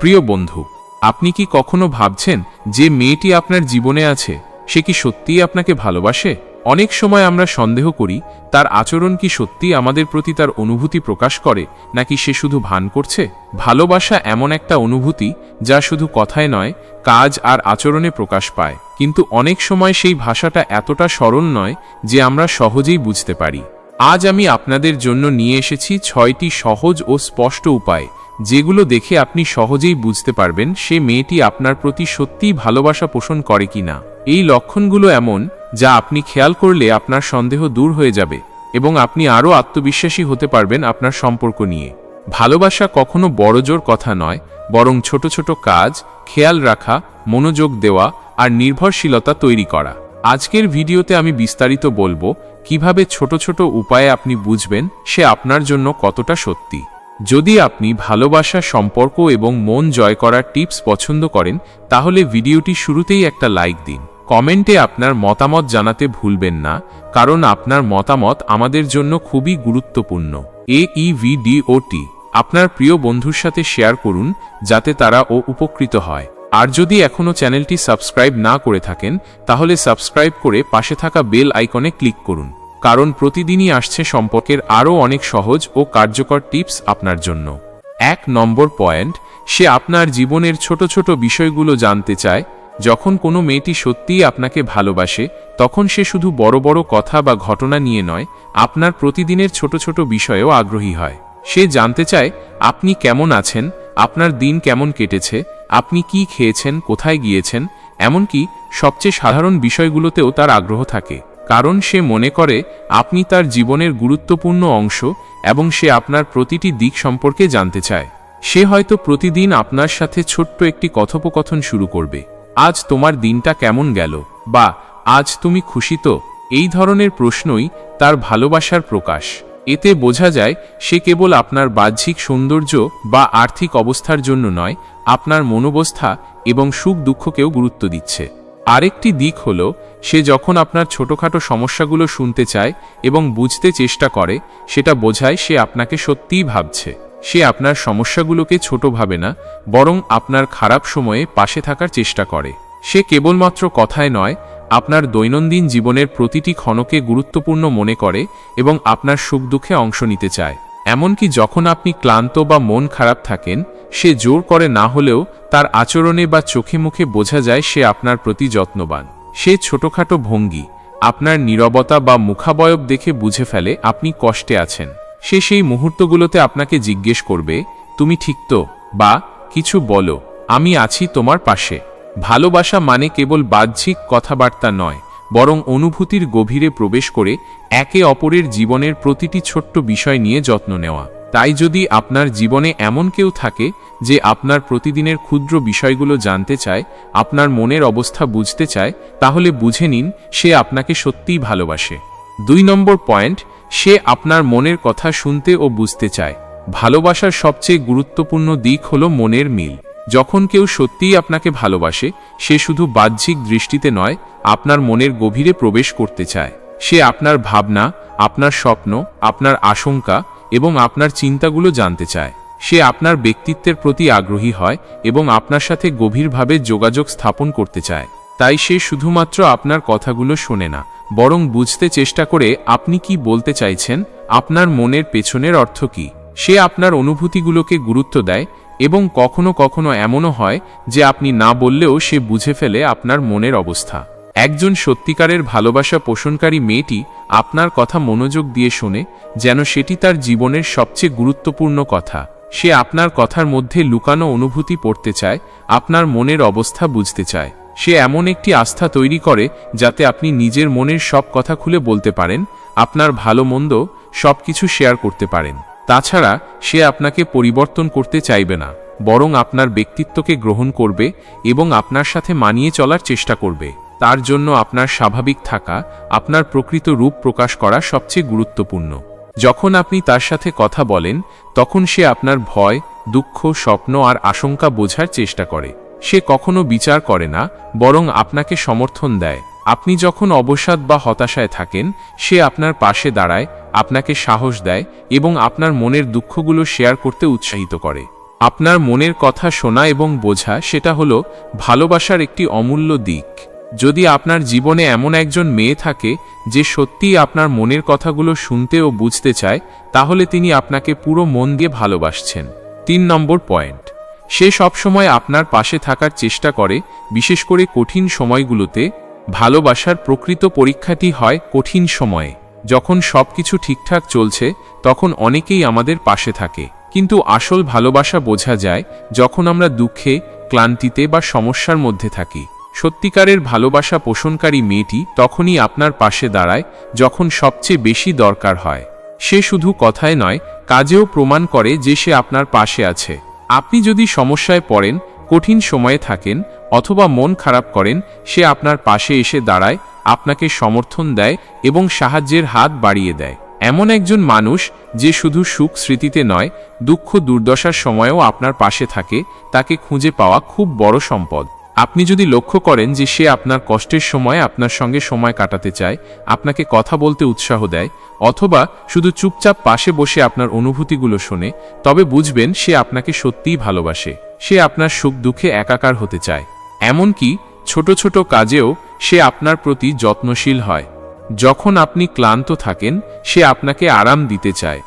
প্রিয় বন্ধু, আপনি কি কখনো ভাবছেন যে মেয়েটি আপনার জীবনে আছে, সে কি সত্যিই আপনাকে ভালোবাসে? অনেক সময় আমরা সন্দেহ করি, তার আচরণ কি সত্যিই আমাদের প্রতি তার অনুভূতি প্রকাশ করে, নাকি সে শুধু ভান করছে? ভালোবাসা এমন একটা অনুভূতি, যা শুধু কথায় নয়, কাজ আর আচরণে প্রকাশ পায়। কিন্তু অনেক সময় সেই ভাষাটা এতটা সরল নয়, যে আমরা সহজেই বুঝতে পারি। আজ আমি আপনাদের জন্য নিয়ে এসেছি ছয়টি সহজ ও স্পষ্ট উপায়। যেগুলো দেখে আপনি সহজেই বুঝতে পারবেন সে মেয়েটি আপনার প্রতি সত্যিই ভালোবাসা পোষণ করে কিনা। এই লক্ষণগুলো এমন, যা আপনি খেয়াল করলে আপনার সন্দেহ দূর হয়ে যাবে, এবং আপনি আরও আত্মবিশ্বাসী হতে পারবেন আপনার সম্পর্ক নিয়ে। ভালোবাসা কখনো বড়জোর কথা নয়, বরং ছোট ছোট কাজ, খেয়াল রাখা, মনোযোগ দেওয়া, আর নির্ভরশীলতা তৈরি করা। আজকের ভিডিওতে আমি বিস্তারিত বলব, কীভাবে ছোট ছোট উপায়ে আপনি বুঝবেন সে আপনার জন্য কতটা সত্যি। যদি আপনি ভালোবাসা, সম্পর্ক এবং মন জয় করার টিপস পছন্দ করেন, তাহলে ভিডিওটি শুরুতেই একটা লাইক দিন। কমেন্টে আপনার মতামত জানাতে ভুলবেন না, কারণ আপনার মতামত আমাদের জন্য খুবই গুরুত্বপূর্ণ। এ ই ভিডিওটি আপনার প্রিয় বন্ধুর সাথে শেয়ার করুন, যাতে তারা ও উপকৃত হয়। আর যদি এখনও চ্যানেলটি সাবস্ক্রাইব না করে থাকেন, তাহলে সাবস্ক্রাইব করে পাশে থাকা বেল আইকনে ক্লিক করুন। কারণ প্রতিদিনই আসছে সম্পর্কের আরও অনেক সহজ ও কার্যকর টিপস আপনার জন্য। এক নম্বর পয়েন্ট, সে আপনার জীবনের ছোট ছোট বিষয়গুলো জানতে চায়, যখন কোনো মেয়েটি সত্যিই আপনাকে ভালোবাসে, তখন সে শুধু বড় বড় কথা বা ঘটনা নিয়ে নয়, আপনার প্রতিদিনের ছোট ছোট বিষয়েও আগ্রহী হয়। সে জানতে চায়, আপনি কেমন আছেন, আপনার দিন কেমন কেটেছে, আপনি কি খেয়েছেন, কোথায় গিয়েছেন, এমনকি সবচেয়ে সাধারণ বিষয়গুলোতেও তার আগ্রহ থাকে। কারণ সে মনে করে আপনি তার জীবনের গুরুত্বপূর্ণ অংশ এবং সে আপনার প্রতিটি দিক সম্পর্কে জানতে চায়। সে হয়তো প্রতিদিন আপনার সাথে ছোট্ট একটি কথোপকথন শুরু করবে। আজ তোমার দিনটা কেমন গেল? বা, আজ তুমি খুশি তো? এই ধরনের প্রশ্নই তার ভালোবাসার প্রকাশ। এতে বোঝা যায়, সে কেবল আপনার বাহ্যিক সৌন্দর্য বা আর্থিক অবস্থার জন্য নয়, আপনার মনোবস্থা এবং সুখ দুঃখকেও গুরুত্ব দিচ্ছে। আরেকটি দিক হল, সে যখন আপনার ছোটোখাটো সমস্যাগুলো শুনতে চায় এবং বুঝতে চেষ্টা করে, সেটা বোঝায় সে আপনাকে সত্যিই ভাবছে। সে আপনার সমস্যাগুলোকে ছোট ভাবে না, বরং আপনার খারাপ সময়ে পাশে থাকার চেষ্টা করে। সে কেবলমাত্র কথায় নয়, আপনার দৈনন্দিন জীবনের প্রতিটি ক্ষণকে গুরুত্বপূর্ণ মনে করে এবং আপনার সুখ দুঃখে অংশ নিতে চায়। এমনকি যখন আপনি ক্লান্ত বা মন খারাপ থাকেন সে জোর করে না হলেও তার আচরণে বা চোখে মুখে বোঝা যায় সে আপনার প্রতি যত্নবান। সে ছোটখাটো ভঙ্গি, আপনার নীরবতা বা মুখাবয়ব দেখে বুঝে ফেলে আপনি কষ্টে আছেন। সে সেই মুহূর্তগুলোতে আপনাকে জিজ্ঞেস করবে, তুমি ঠিক তো? বা, কিছু বলো, আমি আছি তোমার পাশে। ভালোবাসা মানে কেবল বাহ্যিক কথাবার্তা নয়, বরং অনুভূতির গভীরে প্রবেশ করে একে অপরের জীবনের প্রতিটি ছোট্ট বিষয় নিয়ে যত্ন নেওয়া। তাই যদি আপনার জীবনে এমন কেউ থাকে যে আপনার প্রতিদিনের ক্ষুদ্র বিষয়গুলো জানতে চায়, আপনার মনের অবস্থা বুঝতে চায়, তাহলে বুঝে নিন সে আপনাকে সত্যিই ভালোবাসে। দুই নম্বর পয়েন্ট, সে আপনার মনের কথা শুনতে ও বুঝতে চায়। ভালোবাসার সবচেয়ে গুরুত্বপূর্ণ দিক হল মনের মিল। যখন কেউ সত্যিই আপনাকে ভালোবাসে, সে শুধু বাহ্যিক দৃষ্টিতে নয়, আপনার মনের গভীরে প্রবেশ করতে চায়। সে আপনার ভাবনা, আপনার স্বপ্ন, আপনার আশঙ্কা এবং আপনার চিন্তাগুলো জানতে চায়। সে আপনার ব্যক্তিত্বের প্রতি আগ্রহী হয় এবং আপনার সাথে গভীরভাবে যোগাযোগ স্থাপন করতে চায়। তাই সে শুধুমাত্র আপনার কথাগুলো শোনে না, বরং বুঝতে চেষ্টা করে আপনি কি বলতে চাইছেন, আপনার মনের পেছনের অর্থ কি। সে আপনার অনুভূতিগুলোকে গুরুত্ব দেয় এবং কখনো কখনো এমনও হয় যে আপনি না বললেও সে বুঝে ফেলে আপনার মনের অবস্থা। একজন সত্যিকারের ভালোবাসা পোষণকারী মেয়েটি আপনার কথা মনোযোগ দিয়ে শোনে, যেন সেটি তার জীবনের সবচেয়ে গুরুত্বপূর্ণ কথা। সে আপনার কথার মধ্যে লুকানো অনুভূতি পড়তে চায়, আপনার মনের অবস্থা বুঝতে চায়। সে এমন একটি আস্থা তৈরি করে, যাতে আপনি নিজের মনের সব কথা খুলে বলতে পারেন, আপনার ভালো মন্দ সব কিছু শেয়ার করতে পারেন। তাছাড়া, সে আপনাকে পরিবর্তন করতে চাইবে না, বরং আপনার ব্যক্তিত্বকে গ্রহণ করবে এবং আপনার সাথে মানিয়ে চলার চেষ্টা করবে। তার জন্য আপনার স্বাভাবিক থাকা, আপনার প্রকৃত রূপ প্রকাশ করা সবচেয়ে গুরুত্বপূর্ণ। যখন আপনি তার সাথে কথা বলেন, তখন সে আপনার ভয়, দুঃখ, স্বপ্ন আর আশঙ্কা বোঝার চেষ্টা করে। সে কখনো বিচার করে না, বরং আপনাকে সমর্থন দেয়। আপনি যখন অবসাদ বা হতাশায় থাকেন, সে আপনার পাশে দাঁড়ায়, আপনাকে সাহস দেয় এবং আপনার মনের দুঃখগুলো শেয়ার করতে উৎসাহিত করে। আপনার মনের কথা শোনা এবং বোঝা, সেটা হলো ভালোবাসার একটি অমূল্য দিক। যদি আপনার জীবনে এমন একজন মেয়ে থাকে, যে সত্যিই আপনার মনের কথাগুলো শুনতে ও বুঝতে চায়, তাহলে তিনি আপনাকে পুরো মন দিয়ে ভালোবাসছেন। তিন নম্বর পয়েন্ট। সে সবসময় আপনার পাশে থাকার চেষ্টা করে, বিশেষ করে কঠিন সময়গুলোতে। ভালোবাসার প্রকৃত পরীক্ষাটি হয় কঠিন সময়ে। যখন সবকিছু ঠিকঠাক চলছে, তখন অনেকেই আমাদের পাশে থাকে। কিন্তু আসল ভালোবাসা বোঝা যায় যখন আমরা দুঃখে, ক্লান্তিতে বা সমস্যার মধ্যে থাকি। সত্যিকারের ভালোবাসা পোষণকারী মেয়েটি তখনই আপনার পাশে দাঁড়ায়, যখন সবচেয়ে বেশি দরকার হয়। সে শুধু কথায় নয়, কাজেও প্রমাণ করে যে সে আপনার পাশে আছে। আপনি যদি সমস্যায় পড়েন, কঠিন সময়ে থাকেন, অথবা মন খারাপ করেন, সে আপনার পাশে এসে দাঁড়ায়, আপনাকে সমর্থন দেয় এবং সাহায্যের হাত বাড়িয়ে দেয়। এমন একজন মানুষ যে শুধু সুখ স্মৃতিতে নয়, দুঃখ দুর্দশার সময়েও আপনার পাশে থাকে, তাকে খুঁজে পাওয়া খুব বড় সম্পদ। আপনি যদি লক্ষ্য করেন যে সে আপনার কষ্টের সময় আপনার সঙ্গে সময় কাটাতে চায়, আপনাকে কথা বলতে উৎসাহ দেয়, অথবা শুধু চুপচাপ পাশে বসে আপনার অনুভূতিগুলো শোনে, তবে বুঝবেন সে আপনাকে সত্যিই ভালোবাসে, সে আপনার সুখ দুঃখে একাকার হতে চায়। এমনকি ছোট ছোট কাজেও সে আপনার প্রতি যত্নশীল হয়। যখন আপনি ক্লান্ত থাকেন, সে আপনাকে আরাম দিতে চায়।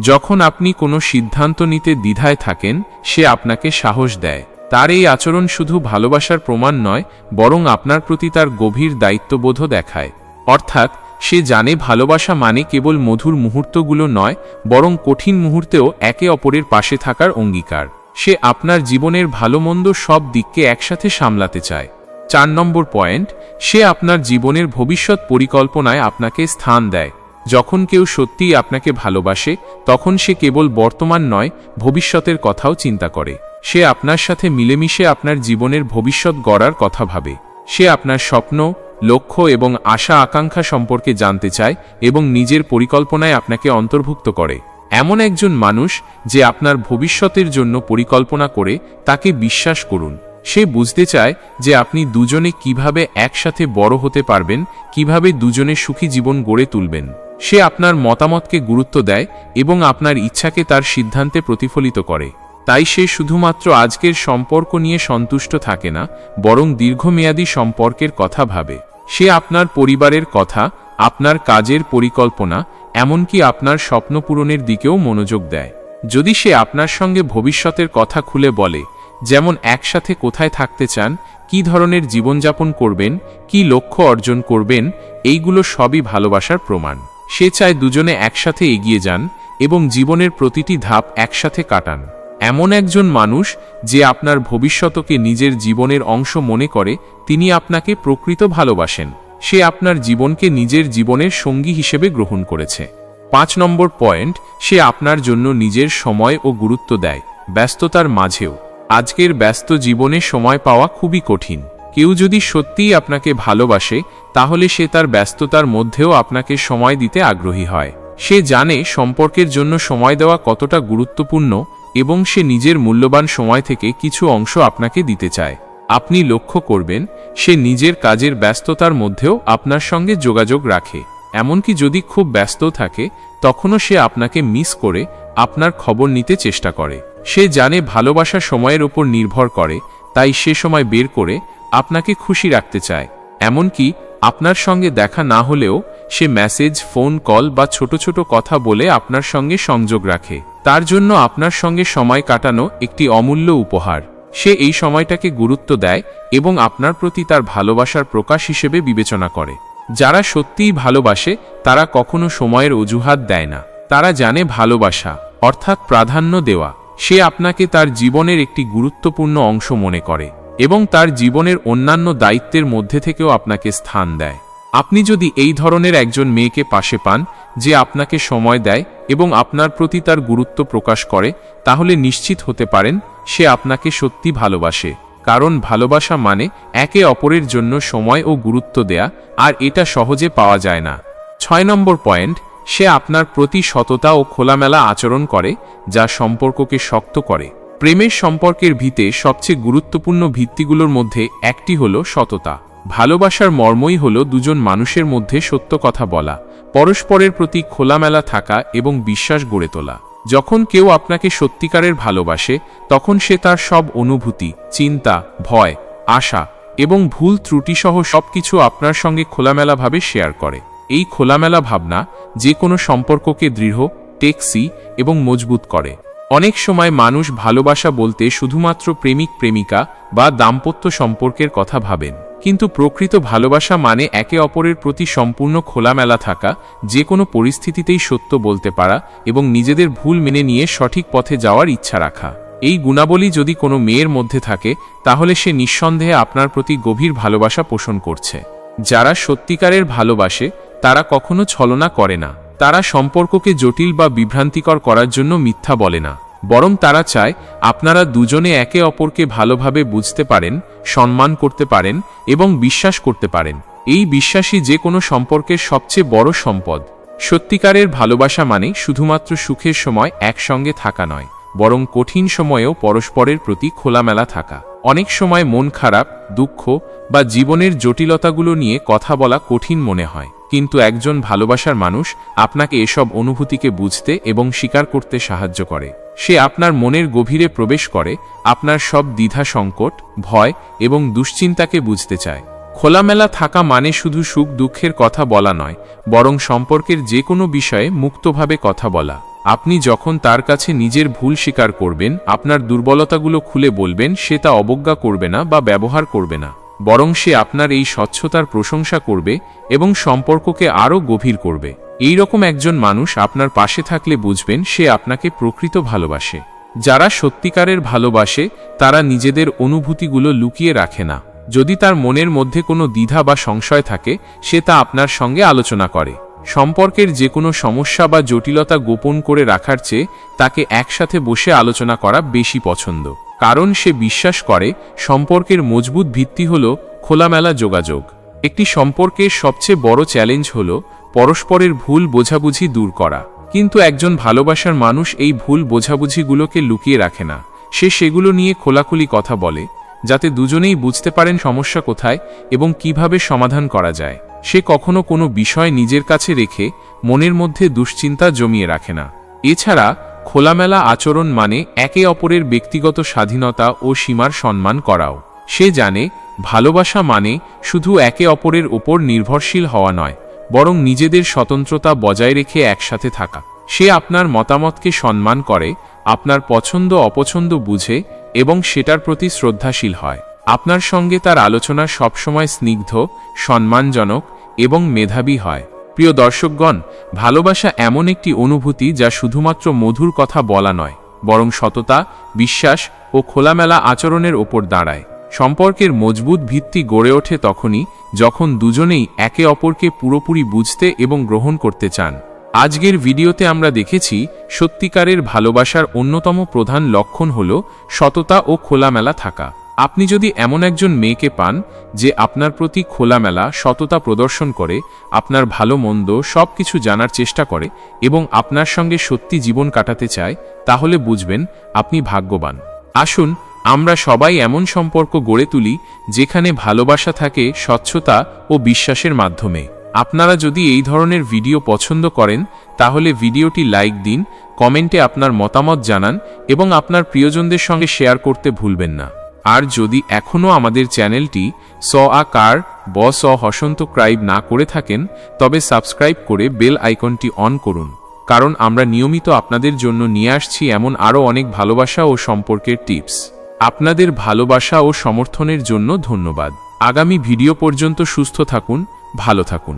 যখন আপনি কোনো সিদ্ধান্ত নিতে দ্বিধায় থাকেন, সে আপনাকে সাহস দেয়। তার এই আচরণ শুধু ভালোবাসার প্রমাণ নয়, বরং আপনার প্রতি তার গভীর দায়িত্ববোধও দেখায়। অর্থাৎ, সে জানে ভালোবাসা মানে কেবল মধুর মুহূর্তগুলো নয়, বরং কঠিন মুহূর্তেও একে অপরের পাশে থাকার অঙ্গীকার। সে আপনার জীবনের ভালো মন্দ সব দিককে একসাথে সামলাতে চায়। চার নম্বর পয়েন্ট, সে আপনার জীবনের ভবিষ্যৎ পরিকল্পনায় আপনাকে স্থান দেয়। যখন কেউ সত্যিই আপনাকে ভালোবাসে, তখন সে কেবল বর্তমান নয়, ভবিষ্যতের কথাও চিন্তা করে। সে আপনার সাথে মিলেমিশে আপনার জীবনের ভবিষ্যৎ গড়ার কথা ভাবে। সে আপনার স্বপ্ন, লক্ষ্য এবং আশা আকাঙ্ক্ষা সম্পর্কে জানতে চায় এবং নিজের পরিকল্পনায় আপনাকে অন্তর্ভুক্ত করে। এমন একজন মানুষ যে আপনার ভবিষ্যতের জন্য পরিকল্পনা করে, তাকে বিশ্বাস করুন। সে বুঝতে চায় যে আপনি দুজনে কীভাবে একসাথে বড় হতে পারবেন, কীভাবে দুজনে সুখী জীবন গড়ে তুলবেন। সে আপনার মতামতকে গুরুত্ব দেয় এবং আপনার ইচ্ছাকে তার সিদ্ধান্তে প্রতিফলিত করে। তাই সে শুধুমাত্র আজকের সম্পর্ক নিয়ে সন্তুষ্ট থাকে না, বরং দীর্ঘমেয়াদী সম্পর্কের কথা ভাবে। সে আপনার পরিবারের কথা, আপনার কাজের পরিকল্পনা, এমনকি আপনার স্বপ্ন পূরণের দিকেও মনোযোগ দেয়। যদি সে আপনার সঙ্গে ভবিষ্যতের কথা খুলে বলে, যেমন একসাথে কোথায় থাকতে চান, কি ধরনের জীবনযাপন করবেন, কি লক্ষ্য অর্জন করবেন, এইগুলো সবই ভালোবাসার প্রমাণ। সে চায় দুজনে একসাথে এগিয়ে যান এবং জীবনের প্রতিটি ধাপ একসাথে কাটান। এমন একজন মানুষ যে আপনার ভবিষ্যতকে নিজের জীবনের অংশ মনে করে, তিনি আপনাকে প্রকৃত ভালোবাসেন। সে আপনার জীবনকে নিজের জীবনের সঙ্গী হিসেবে গ্রহণ করেছে। পাঁচ নম্বর পয়েন্ট, সে আপনার জন্য নিজের সময় ও গুরুত্ব দেয়, ব্যস্ততার মাঝেও। আজকের ব্যস্ত জীবনে সময় পাওয়া খুবই কঠিন। কেউ যদি সত্যিই আপনাকে ভালোবাসে, তাহলে সে তার ব্যস্ততার মধ্যেও আপনাকে সময় দিতে আগ্রহী হয়। সে জানে সম্পর্কের জন্য সময় দেওয়া কতটা গুরুত্বপূর্ণ এবং সে নিজের মূল্যবান সময় থেকে কিছু অংশ আপনাকে দিতে চায়। আপনি লক্ষ্য করবেন, সে নিজের কাজের ব্যস্ততার মধ্যেও আপনার সঙ্গে যোগাযোগ রাখে। এমনকি যদি খুব ব্যস্ত থাকে, তখনও সে আপনাকে মিস করে আপনার খবর নিতে চেষ্টা করে। সে জানে ভালোবাসা সময়ের ওপর নির্ভর করে, তাই সে সময় বের করে আপনাকে খুশি রাখতে চায়, এমনকি আপনার সঙ্গে দেখা না হলেও সে মেসেজ ফোন কল বা ছোট ছোট কথা বলে আপনার সঙ্গে সংযোগ রাখে। তার জন্য আপনার সঙ্গে সময় কাটানো একটি অমূল্য উপহার। সে এই সময়টাকে গুরুত্ব দেয় এবং আপনার প্রতি তার ভালোবাসার প্রকাশ হিসেবে বিবেচনা করে। যারা সত্যিই ভালোবাসে, তারা কখনো সময়ের অজুহাত দেয় না। তারা জানে ভালোবাসা, অর্থাৎ প্রাধান্য দেওয়া, সে আপনাকে তার জীবনের একটি গুরুত্বপূর্ণ অংশ মনে করে। এবং তার জীবনের অন্যান্য দায়িত্বের মধ্যে থেকেও আপনাকে স্থান দেয়। আপনি যদি এই ধরনের একজন মেয়েকে পাশে পান, যে আপনাকে সময় দেয় এবং আপনার প্রতি তার গুরুত্ব প্রকাশ করে, তাহলে নিশ্চিত হতে পারেন, সে আপনাকে সত্যি ভালোবাসে। কারণ ভালোবাসা মানে একে অপরের জন্য সময় ও গুরুত্ব দেয়া, আর এটা সহজে পাওয়া যায় না। ছয় নম্বর পয়েন্ট, সে আপনার প্রতি সততা ও খোলামেলা আচরণ করে, যা সম্পর্ককে শক্ত করে। প্রেমের সম্পর্কের ভিতে সবচেয়ে গুরুত্বপূর্ণ ভিত্তিগুলোর মধ্যে একটি হল সততা। ভালোবাসার মর্মই হল দুজন মানুষের মধ্যে সত্য কথা বলা, পরস্পরের প্রতি খোলামেলা থাকা এবং বিশ্বাস গড়ে তোলা। যখন কেউ আপনাকে সত্যিকারের ভালোবাসে, তখন সে তার সব অনুভূতি, চিন্তা, ভয়, আশা এবং ভুল ত্রুটিসহ সবকিছু আপনার সঙ্গে খোলামেলাভাবে শেয়ার করে। এই খোলামেলা ভাবনা যে কোনো সম্পর্ককে দৃঢ় টেক্সি এবং মজবুত করে। অনেক সময় মানুষ ভালোবাসা বলতে শুধুমাত্র প্রেমিক প্রেমিকা বা দাম্পত্য সম্পর্কের কথা ভাবেন। কিন্তু প্রকৃত ভালোবাসা মানে একে অপরের প্রতি সম্পূর্ণ খোলামেলা থাকা যে কোনো পরিস্থিতিতেই সত্য বলতে পারা এবং নিজেদের ভুল মেনে নিয়ে সঠিক পথে যাওয়ার ইচ্ছা রাখা। এই গুণাবলী যদি কোনো মেয়ের মধ্যে থাকে, তাহলে সে নিঃসন্দেহে আপনার প্রতি গভীর ভালোবাসা পোষণ করছে। যারা সত্যিকারের ভালোবাসে, তারা কখনো ছলনা করে না। তারা সম্পর্ককে জটিল বা বিভ্রান্তিকর করার জন্য মিথ্যা বলে না, বরং তারা চায় আপনারা দুজনে একে অপরকে ভালোভাবে বুঝতে পারেন, সম্মান করতে পারেন এবং বিশ্বাস করতে পারেন। এই বিশ্বাসই যে কোনো সম্পর্কের সবচেয়ে বড় সম্পদ। সত্যিকারের ভালোবাসা মানে শুধুমাত্র সুখের সময় একসঙ্গে থাকা নয়, বরং কঠিন সময়েও পরস্পরের প্রতি খোলামেলা থাকা। অনেক সময় মন খারাপ, দুঃখ বা জীবনের জটিলতাগুলো নিয়ে কথা বলা কঠিন মনে হয়। কিন্তু একজন ভালোবাসার মানুষ আপনাকে এসব অনুভূতিকে বুঝতে এবং স্বীকার করতে সাহায্য করে। সে আপনার মনের গভীরে প্রবেশ করে, আপনার সব দ্বিধা, সংকট, ভয় এবং দুশ্চিন্তাকে বুঝতে চায়। খোলামেলা থাকা মানে শুধু সুখ দুঃখের কথা বলা নয়, বরং সম্পর্কের যে কোনো বিষয়ে মুক্তভাবে কথা বলা। আপনি যখন তার কাছে নিজের ভুল স্বীকার করবেন, আপনার দুর্বলতাগুলো খুলে বলবেন, সে তা অবজ্ঞা করবে না বা ব্যবহার করবে না। বরং সে আপনার এই স্বচ্ছতার প্রশংসা করবে এবং সম্পর্ককে আরও গভীর করবে। এই রকম একজন মানুষ আপনার পাশে থাকলে বুঝবেন সে আপনাকে প্রকৃত ভালোবাসে। যারা সত্যিকারের ভালোবাসে, তারা নিজেদের অনুভূতিগুলো লুকিয়ে রাখে না। যদি তার মনের মধ্যে কোনো দ্বিধা বা সংশয় থাকে, সে তা আপনার সঙ্গে আলোচনা করে। সম্পর্কের যে কোনো সমস্যা বা জটিলতা গোপন করে রাখার চেয়ে তাকে একসাথে বসে আলোচনা করা বেশি পছন্দ। কারণ সে বিশ্বাস করে, সম্পর্কের মজবুত ভিত্তি হল খোলামেলা যোগাযোগ। একটি সম্পর্কের সবচেয়ে বড় চ্যালেঞ্জ হল পরস্পরের ভুল বোঝাবুঝি দূর করা। কিন্তু একজন ভালোবাসার মানুষ এই ভুল বোঝাবুঝিগুলোকে লুকিয়ে রাখে না। সে সেগুলো নিয়ে খোলাখুলি কথা বলে, যাতে দুজনেই বুঝতে পারেন সমস্যা কোথায় এবং কীভাবে সমাধান করা যায়। সে কখনো কোনো বিষয় নিজের কাছে রেখে মনের মধ্যে দুশ্চিন্তা জমিয়ে রাখে না। এছাড়া খোলামেলা আচরণ মানে একে অপরের ব্যক্তিগত স্বাধীনতা ও সীমার সম্মান করাও। সে জানে, ভালোবাসা মানে শুধু একে অপরের ওপর নির্ভরশীল হওয়া নয়, বরং নিজেদের স্বতন্ত্রতা বজায় রেখে একসাথে থাকা। সে আপনার মতামতকে সম্মান করে, আপনার পছন্দ অপছন্দ বুঝে এবং সেটার প্রতি শ্রদ্ধাশীল হয়। আপনার সঙ্গে তার আলোচনা সবসময় স্নিগ্ধ, সম্মানজনক এবং মেধাবী হয়। প্রিয় দর্শকগণ, ভালোবাসা এমন একটি অনুভূতি যা শুধুমাত্র মধুর কথা বলা নয়, বরং সততা, বিশ্বাস ও খোলামেলা আচরণের ওপর দাঁড়ায়। সম্পর্কের মজবুত ভিত্তি গড়ে ওঠে তখনই যখন দুজনেই একে অপরকে পুরোপুরি বুঝতে এবং গ্রহণ করতে চান। আজকের ভিডিওতে আমরা দেখেছি, সত্যিকারের ভালোবাসার অন্যতম প্রধান লক্ষণ হল সততা ও খোলামেলা থাকা। আপনি যদি এমন একজন মেয়েকে পান যে আপনার প্রতি খোলামেলা, সততা প্রদর্শন করে, আপনার ভালো মন্দ সব কিছু জানার চেষ্টা করে এবং আপনার সঙ্গে সত্যি জীবন কাটাতে চায়, তাহলে বুঝবেন আপনি ভাগ্যবান। আসুন, আমরা সবাই এমন সম্পর্ক গড়ে তুলি যেখানে ভালোবাসা থাকে স্বচ্ছতা ও বিশ্বাসের মাধ্যমে। আপনারা যদি এই ধরনের ভিডিও পছন্দ করেন, তাহলে ভিডিওটি লাইক দিন, কমেন্টে আপনার মতামত জানান এবং আপনার প্রিয়জনদের সঙ্গে শেয়ার করতে ভুলবেন না। আর যদি এখনও আমাদের চ্যানেলটি স আকার ব স হসন্ত ক্রাইব না করে থাকেন, তবে সাবস্ক্রাইব করে বেল আইকনটি অন করুন, কারণ আমরা নিয়মিত আপনাদের জন্য নিয়ে আসছি এমন আরও অনেক ভালোবাসা ও সম্পর্কের টিপস। আপনাদের ভালোবাসা ও সমর্থনের জন্য ধন্যবাদ। আগামী ভিডিও পর্যন্ত সুস্থ থাকুন, ভালো থাকুন।